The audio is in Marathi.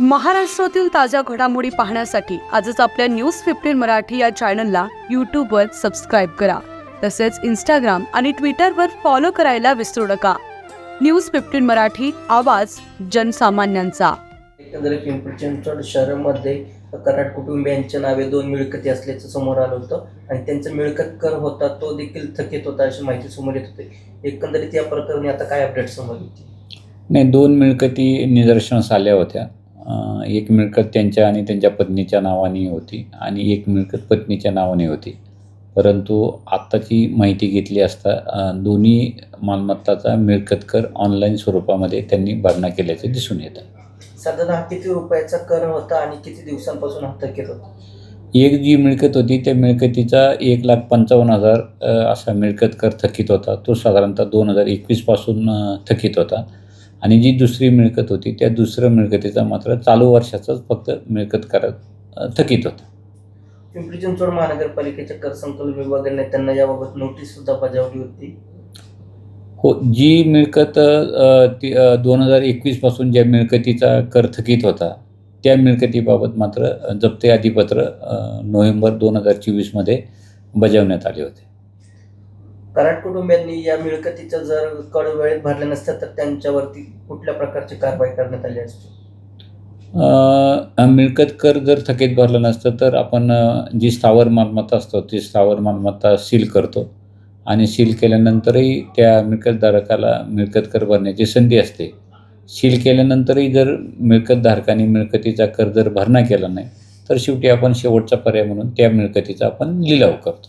महाराष्ट्रातील ताज्या घडामोडी पाहण्यासाठी आजच आपल्या न्यूज फिफ्टीन मराठी या चॅनलला यूट्यूबवर सबस्क्राईब करा. तसेच इंस्टाग्राम आणि ट्विटरवर फॉलो करायला विसरू नका. न्यूज फिफ्टीन मराठी आवाज जनसामान्यांचा. एकंदरीत पिंपरी चिंचवड शहरामध्ये कराड कुटुंबियांच्या नावे दोन मिळकती असल्याचं समोर आलं होतं आणि त्यांचा मिळकत कर होता तो देखील थकीत होता अशी माहिती समोर येत होती. एकंदरीत या प्रकरणी आता काय अपडेट समोर येते नाही दोन मिळकती निदर्शनास आल्या होत्या. एक मिळकत त्यांच्या आणि त्यांच्या पत्नीच्या नावाने होती आणि एक मिळकत पत्नीच्या नावाने होती. परंतु आत्ताची माहिती घेतली असता दोन्ही मालमत्ताचा मिळकत कर ऑनलाईन स्वरूपामध्ये त्यांनी भरणा केल्याचे दिसून येतं. साधारण हा किती रुपयाचा कर होता आणि किती दिवसांपासून हा थकीत होता? एक जी मिळकत होती त्या मिळकतीचा एक लाख पंचावन्न हजार असा मिळकत कर थकीत होता. तो साधारणतः दोन हजार एकवीसपासून थकीत होता. आणि जी दुसरी मिळकत होती त्या दुसऱ्या मिळकतीचा मात्र चालू वर्षाचाच फक्त मिळकत कर अ, थकीत होता. पिंपरी चिंचवड महानगरपालिकेच्या कर संकलन विभागाने त्यांना याबाबत नोटीस सुद्धा बजावली होती. हो जी मिळकत ती दोन हजार एकवीसपासून ज्या मिळकतीचा कर थकीत होता त्या मिळकतीबाबत मात्र जप्ती यादीपत्र अ, नोव्हेंबर दोन हजार चोवीसमध्ये बजावण्यात आले होते. कराड कुटुंबियांनी या मिळकतीच्या जर कड वेळेत भरल्या नसत्या तर त्यांच्यावरती कुठल्या प्रकारची कारवाई करण्यात आली असती? मिळकत कर जर थकीत भरलं नसतं तर आपण जी स्थावर मालमत्ता असतो ती स्थावर मालमत्ता सील करतो. आणि सील केल्यानंतरही त्या मिळकतधारकाला मिळकत कर भरण्याची संधी असते. सील केल्यानंतरही जर मिळकतधारकाने मिळकतीचा कर जर भरणा केला नाही तर शेवटी आपण शेवटचा पर्याय म्हणून त्या मिळकतीचा आपण लिलाव करतो.